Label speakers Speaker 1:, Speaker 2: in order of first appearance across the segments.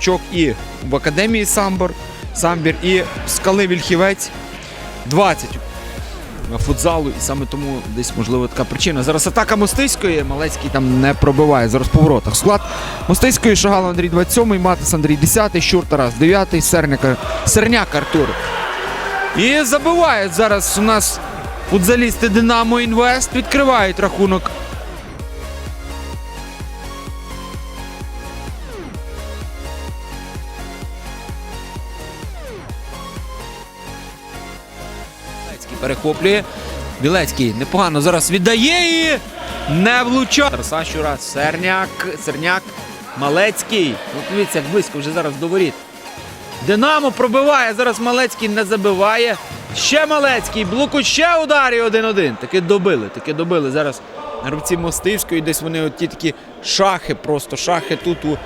Speaker 1: очок і в академії Самбор, Самбір, і скали Вільхівець 20 футзалу, і саме тому десь можливо така причина. Зараз атака Мостиської, Малецький там не пробиває. Зараз по воротах. Склад Мостиської Шагал Андрій 27, Матис Андрій 10, Щур Тарас 9, Серняк, Серняк Артур. І забивають зараз у нас футзалісти Динамо Інвест. Відкривають рахунок. Перехоплює. Білецький непогано зараз віддає і не влучає. Тараса Щура, Серняк, Серняк, Малецький. Ну, дивіться, як близько вже зараз до воріт. Динамо пробиває. Зараз Малецький не забиває. Ще Малецький. Блоку ще удар і 1-1. Таки добили. Таки добили. Зараз гравці Мостивської. Десь вони от ті такі шахи, просто шахи тут у.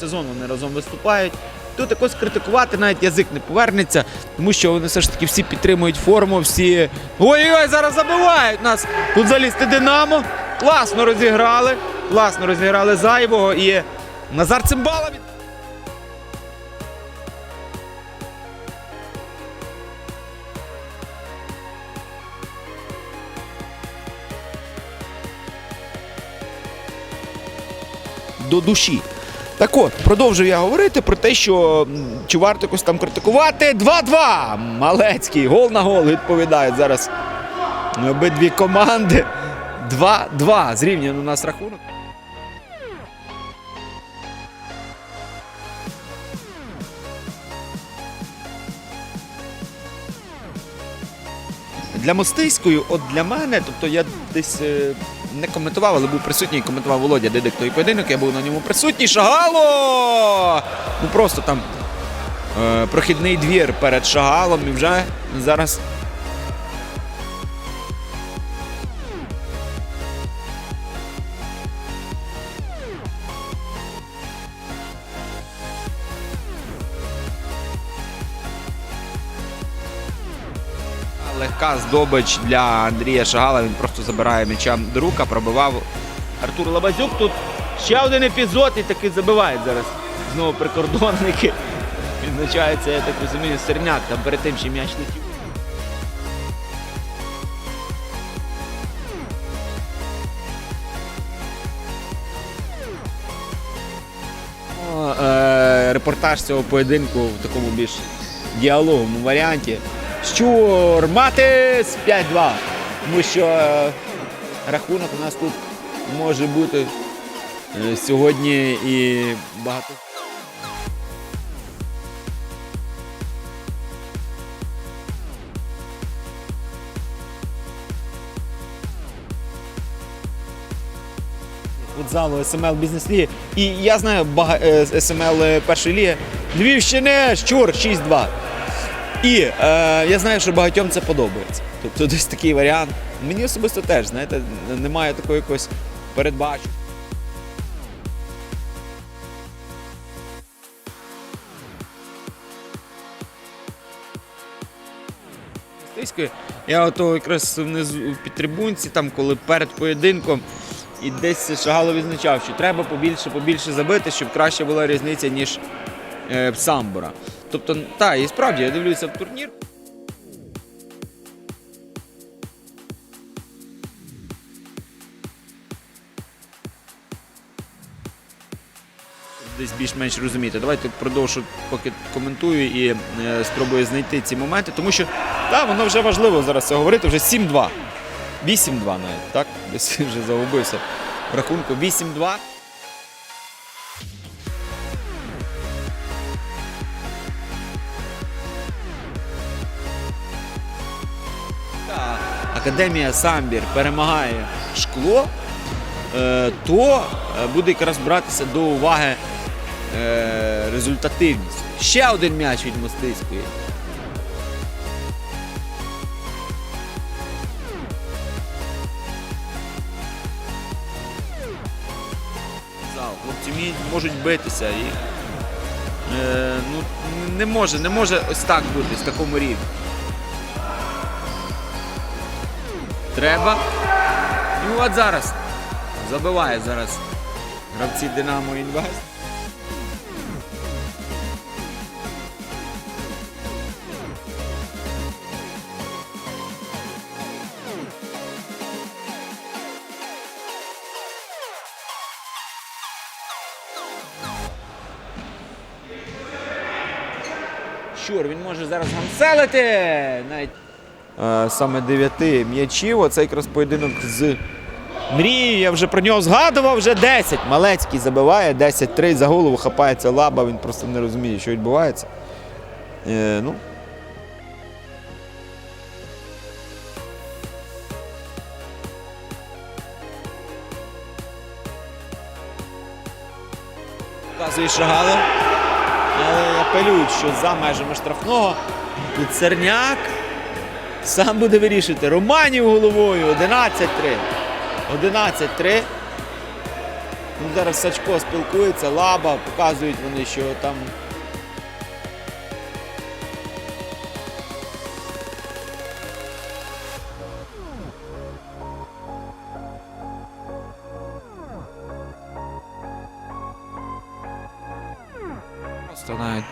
Speaker 1: Сезон вони разом виступають. Тут якось критикувати навіть язик не повернеться, тому що вони все ж таки всі підтримують форму, всі. Ой-ой, зараз забивають нас. Тут залізти Динамо. Класно розіграли. Класно розіграли зайвого. І Назар Цимбала від. До душі. Так от, продовжую я говорити про те, що чи варто якось там критикувати. 2-2. Малецький. Гол на гол відповідають зараз обидві команди. 2-2. Зрівняно у нас рахунок. Для Мостиської, от для мене, тобто я десь е, не коментував, але був присутній, коментував Володя Дидик той поєдинок, я був на ньому присутній. Шагало! Ну просто там е, прохідний двір перед Шагалом і вже зараз. Легка здобич для Андрія Шагала. Він просто забирає м'яча до рука, пробивав Артур Лабазюк. Тут ще один епізод і таки забивають зараз. Знову прикордонники. Відзначається, я так розумію, Серняк. Там перед тим ще м'яч летів. Е, Репортаж цього поєдинку в такому більш діалоговому варіанті. Щур Матис 5-2. Тому що е, рахунок у нас тут може бути е, сьогодні і багато. Футзалу СМЛ Бізнес Ліги. І я знаю бага... е, СМЛ першої ліги. Львівщини, Щур 6-2. І е, я знаю, що багатьом це подобається. Тобто десь такий варіант. Мені особисто теж, знаєте, немає такої якось передбачення. Я ото якраз внизу в підтрибунці, там, коли перед поєдинком, і десь Шагало відзначав, що треба побільше, побільше забити, щоб краще була різниця, ніж е, Самбора. Тобто, так, і справді я дивлюся в турнір. Десь більш-менш розуміти. Давайте продовжу, поки коментую і е, спробую знайти ці моменти, тому що так, воно вже важливо зараз це говорити. Вже 7-2. 8-2 навіть, так? Десь вже загубився в рахунку. 8-2. Академія Самбір перемагає шкло, е, то е, буде якраз братися до уваги е, результативність. Ще один м'яч від Мостиської. Хлопці можуть битися і Е, ну, не може, не може ось так бути, в такому рівні. Треба. І от зараз. Забиває зараз гравці Динамо Інвест. Щур, він може зараз гамселити. Навіть саме 9 м'ячів. Оце якраз поєдинок з мрією. Я вже про нього згадував. Вже 10. Малецький забиває, 10-3 за голову хапається лаба. Він просто не розуміє, що відбувається. Е, ну. Показує Шагало. Але апелюють, що за межами штрафного. Тут Серняк сам буде вирішити. Романів головою. 11-3. 11-3. Ну, зараз Сачко спілкується, лаба, показують вони, що там. Просто навіть.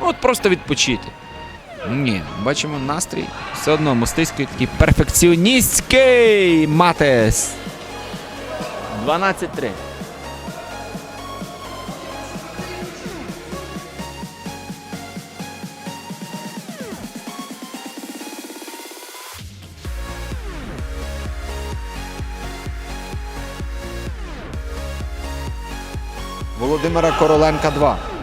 Speaker 1: ну, От просто відпочити. Ні, бачимо настрій. Все одно мостиський такий перфекціоністський Матес. 12-3. Володимира Короленка 2.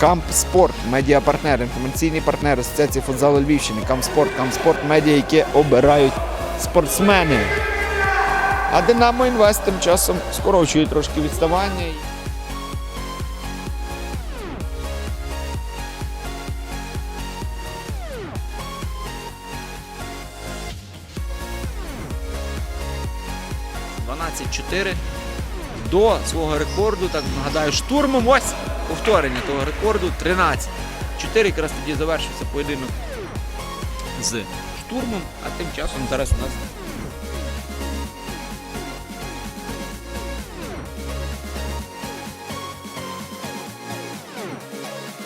Speaker 1: Камп Спорт, медіапартнер, інформаційний партнер Асоціації футзалу Львівщини. Камп Спорт, Камп Спорт медіа, які обирають спортсмени. А Динамо Інвест тим часом скорочує трошки відставання. «12-4» до свого рекорду, так нагадаю, штурмом. Ось повторення того рекорду 13. 4 якраз тоді завершився поєдинок з штурмом, а тим часом зараз у нас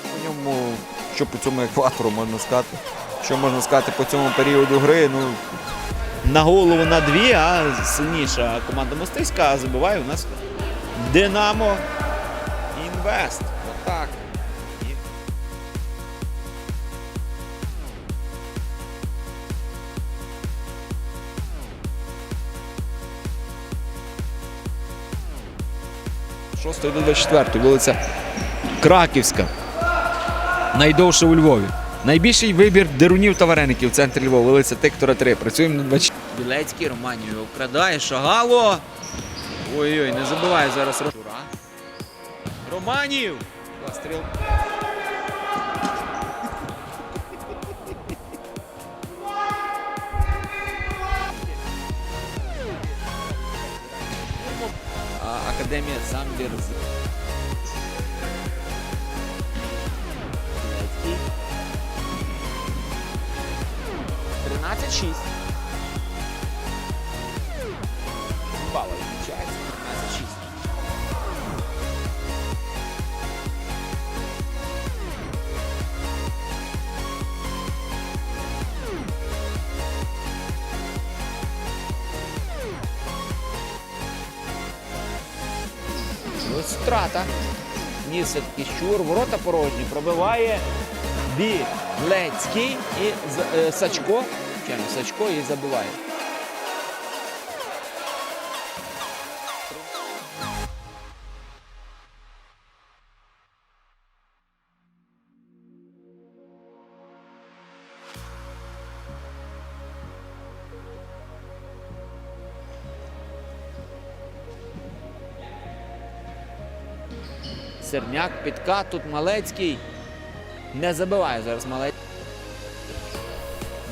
Speaker 1: по ньому, що по цьому екватору можна сказати. Що можна сказати по цьому періоду гри? Ну, на голову на дві, а сильніша команда Мостиська, забиває у нас Динамо Інвест. Отак. І- Шостої до 24 вулиця Краківська. Найдовше у Львові. Найбільший вибір дерунів та вареників в центрі Львова, вулиця Тектора 3. Працюємо на 20. Білецький Романію вкрадає, шагало. Ой-ой, не забуває зараз Романів! Постріл. А, Академія Самбір з втрата. Ні, все-таки щур, ворота порожні, пробиває Білецький і е, Сачко. Сачко і забиває. Серняк, підкат, тут Малецький. Не забиває зараз Малецький.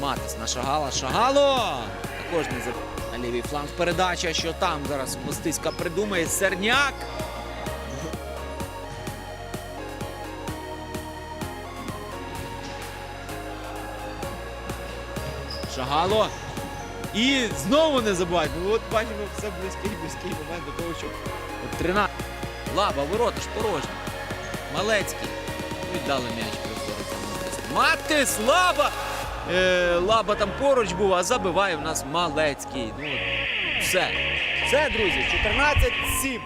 Speaker 1: Матис на Шагала. Шагало! Також не забиває. На лівий фланг передача, що там зараз Мостиська придумає. Серняк. Шагало. І знову не забувають. Ну от бачимо все близький близький момент до того, що 13. Лаба, ворота ж порожні. Малецький. Віддали м'яч приходиться. Матис, лаба! Е, лаба там поруч був, а забиває в нас Малецький. Ну, все. Все, друзі, 14-7.